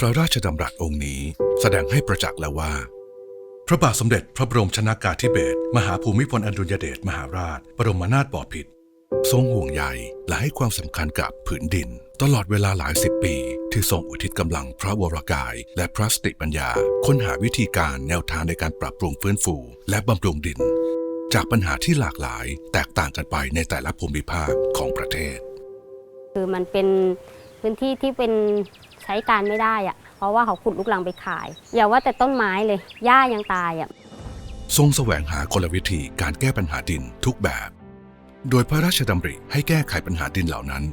พระราชดำรัสองค์นี้แสดงให้ประจักษ์แล้วว่า พระบาทสมเด็จพระบรมชนากาธิเบศรมหาภูมิพลอดุลยเดชมหาราช บรมนาถบพิตรทรงห่วงใยและให้ความสำคัญกับผืนดิน ตลอดเวลาหลายสิบปี ที่ทรงอุทิศกำลังพระวรกาย และพระสติปัญญา ค้นหาวิธีการแนวทางในการปรับปรุงฟื้นฟู และบำรุงดิน จากปัญหาที่หลากหลาย แตกต่างกันไปในแต่ละภูมิภาคของประเทศ คือมันเป็นพื้นที่ที่เป็น ใช้การไม่ได้อะเพราะว่าเขาขุดลูกรังไปขาย อย่าว่าแต่ต้นไม้เลยหญ้ายังตายอะทรงแสวงหากลวิธีการแก้ปัญหาดินทุกแบบ โดยพระราชดำริให้แก้ไขปัญหาดินเหล่านั้น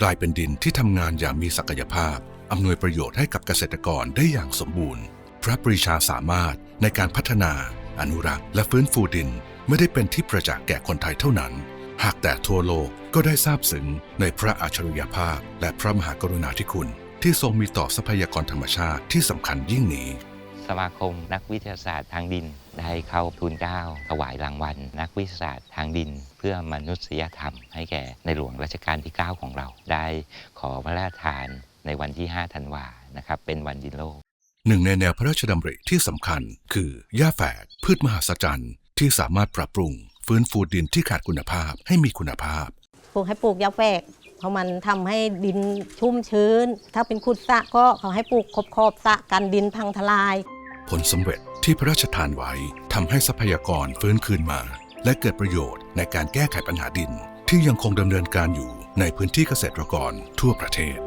กลายเป็นดินที่ทำงานอย่างมีศักยภาพอำนวยประโยชน์ให้กับเกษตรกรได้อย่างสมบูรณ์ พระปรีชาสามารถในการพัฒนา อนุรักษ์ และฟื้นฟูดินไม่ได้เป็นที่ประจักษ์แก่คนไทยเท่านั้น หากแต่ทั่วโลกก็ได้ทราบซึ้งในพระอัจฉริยภาพ และพระมหากรุณาธิคุณ ที่ทรงมีต่อทรัพยากรธรรมชาติที่สำคัญยิ่งนี้ สมาคมนักวิทยาศาสตร์ทางดิน ได้เข้าทูลเกล้าถวายรางวัล นักวิทยาศาสตร์ทางดิน เพื่อมนุษยธรรม ให้แก่ในหลวงรัชกาลที่ 9 ของเรา ได้ขอพระราชทานในวันที่ 5 ธันวานะครับเป็นวันดินโลกหนึ่งในแนวพระราชดำริที่สำคัญ คือหญ้าแฝกพืชมหัศจรรย์ที่สามารถปรับปรุง ฟื้นฟูดินที่ขาดคุณภาพให้มีคุณภาพ ปลูกให้ปลูกยาแฝก เพราะมันทำให้ดินชุ่มชื้น ถ้าเป็นขุดสะก็เขาให้ปลูกขอบขอบๆสะกันดินพังทลาย ผลสำเร็จที่พระราชทานไว้ทำให้ทรัพยากรฟื้นคืนมา และเกิดประโยชน์ในการแก้ไขปัญหาดิน ที่ยังคงดำเนินการอยู่ในพื้นที่เกษตรกรทั่วประเทศ